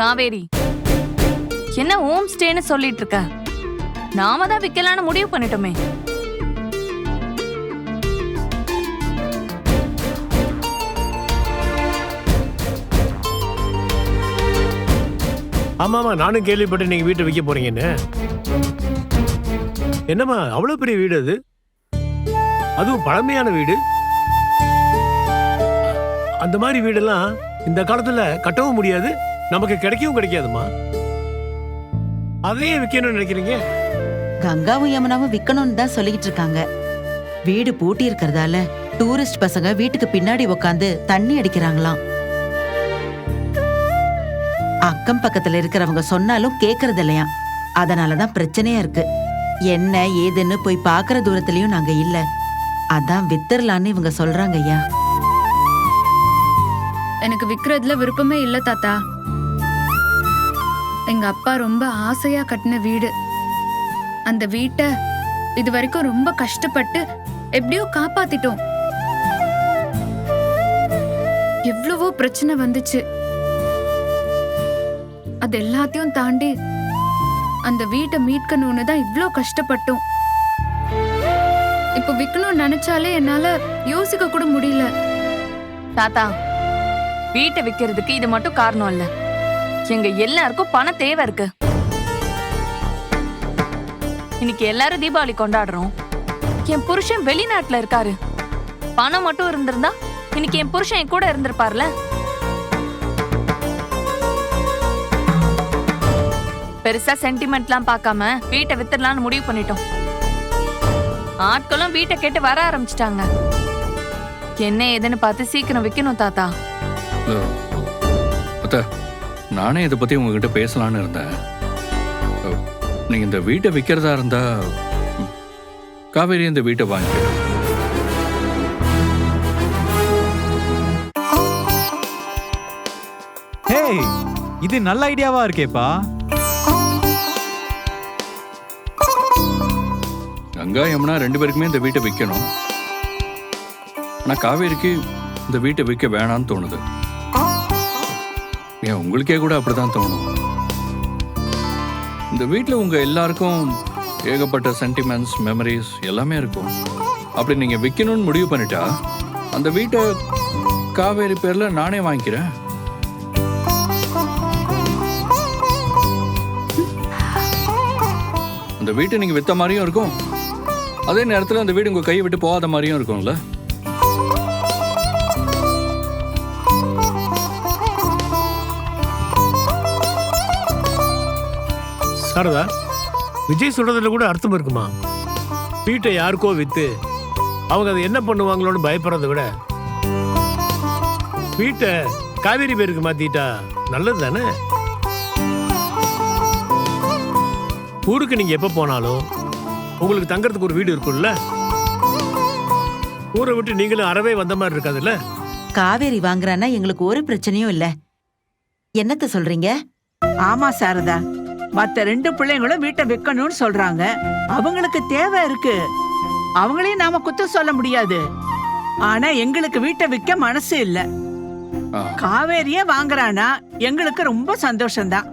காவேரி. என்ன ஹோம் ஸ்டேன்னு சொல்லிட்டு இருக்க நாம தான் விற்கலான்னு முடிவு பண்ணிட்டோமே. ஆமாமா நானும் கேள்விப்பட்டேன் நீங்க வீட்டை விற்க போறீங்கன்னு. என்னம்மா அவ்வளவு பெரிய வீடு அது? அதுவும் பழமையான வீடு? அந்த மாதிரி வீடெல்லாம் இந்த காலத்துல கட்டவும் முடியாது. நமக்கு கிடைக்கவும் கிடைக்காதுமா அதையே விற்கணும்னு நினைக்கிறீங்க? கங்காவும் யமுனாவும் விக்கணும்னு தான் சொல்லிக்கிட்டு இருக்காங்க. வீடு பூட்டி இருக்கறதால டூரிஸ்ட் பசங்க வீட்டுக்கு பின்னாடி உக்காந்து தண்ணி அடிக்கிறாங்களாம். அக்கம் பக்கத்துல இருக்கிறவங்க சொன்னாலும் கேக்குறது இல்லையா? அதனாலதான் பிரச்சனையா இருக்கு. என்ன ஏதுன்னு போய் பாக்குற தூரத்துலயும் நாங்க இல்ல. அதான் வித்தரலான்னு இவங்க சொல்றாங்க ஐயா. எனக்கு விக்கிறதுல விருப்பமே இல்ல தாத்தா. எங்க அப்பா ரொம்ப ஆசையா கட்டின வீடு. அந்த வீட்டை இது வரைக்கும் ரொம்ப கஷ்டப்பட்டு எப்படியோ காப்பாத்திட்டோம். எவ்வளவோ பிரச்சனை வந்துச்சு. அது எல்லாத்தையும் தாண்டி அந்த வீட்டை மீட்கணும்னு தான் இவ்வளோ கஷ்டப்பட்டோம். இப்போ விற்கணும்னு நினைச்சாலே என்னால யோசிக்க கூட முடியல. தாத்தா வீட்டை விற்கிறதுக்கு இது மட்டும் காரணம் இல்லை. எங்க எல்லாருக்கும் பணம் தேவை இருக்கு. இன்னைக்கு எல்லாரும் தீபாவளி கொண்டாடுறோம். என் புருஷன் வெளிநாட்டுல இருக்காரு. பணம் மட்டும் இருந்திருந்தா இன்னைக்கு என் புருஷன் என் கூட இருந்திருப்பார்ல. பெருசா சென்டிமெண்ட்லாம் பார்க்காம வீட்டை வித்துடலாம்னு முடிவு பண்ணிட்டோம். ஆட்களும் வீட்டை கேட்டு வர ஆரம்பிச்சிட்டாங்க. என்ன ஏதுன்னு பார்த்து சீக்கிரம் விக்கணும் தாத்தா. நானே இதை பத்தி உங்ககிட்ட பேசலான்னு இருந்தேன். நீங்க இந்த வீட்டை விற்கிறதா இருந்தா காவேரி இந்த வீட்டை ஹேய் இது நல்ல ஐடியாவா இருக்கேப்பா? கங்கா யமுனா ரெண்டு பேருக்குமே இந்த வீட்டை விற்கணும் ஆனா காவேரிக்கு இந்த வீட்டை விற்க வேணாம்னு தோணுது. ஏன் உங்களுக்கே கூட அப்படிதான் தோணும். இந்த வீட்டில் உங்க எல்லாருக்கும் ஏகப்பட்ட சென்டிமெண்ட்ஸ் மெமரிஸ் எல்லாமே இருக்கும். அப்படி நீங்க விற்கணும்னு முடிவு பண்ணிட்டா அந்த வீட்டை காவேரி பேர்ல நானே வாங்கிக்கிறேன். அந்த வீட்டை நீங்க வித்த மாதிரியும் இருக்கும். அதே நேரத்தில் அந்த வீடு உங்க கையை விட்டு போகாத மாதிரியும் இருக்கும்ல. சாரதா விஜய் சொல்றதுல கூட அர்த்தம் இருக்குமா? வீட்டை யாருக்கோ வித்து அவங்க அதை என்ன பண்ணுவாங்களோன்னு பயப்படுறதை விட வீட்டை காவேரி பேருக்கு மாத்திட்டா நல்லது தானே? ஊருக்கு நீங்க எப்ப போனாலும் உங்களுக்கு தங்கறதுக்கு ஒரு வீடு இருக்கும்ல? ஊரை விட்டு நீங்களும் அறவே வந்த மாதிரி இருக்காதுல்ல? காவேரி வாங்குறான்னா எங்களுக்கு ஒரு பிரச்சனையும் இல்ல. என்னத்த சொல்றீங்க? ஆமா சாரதா. மத்த ரெண்டு பிள்ளைங்களும் வீட்டை விற்கணும்னு சொல்றாங்க. அவங்களுக்கு தேவை இருக்கு. அவங்களையும் நாம குத்தம் சொல்ல முடியாது. ஆனா எங்களுக்கு வீட்டை விற்க மனசு இல்ல. காவேரியே வாங்குறானா எங்களுக்கு ரொம்ப சந்தோஷம்தான்.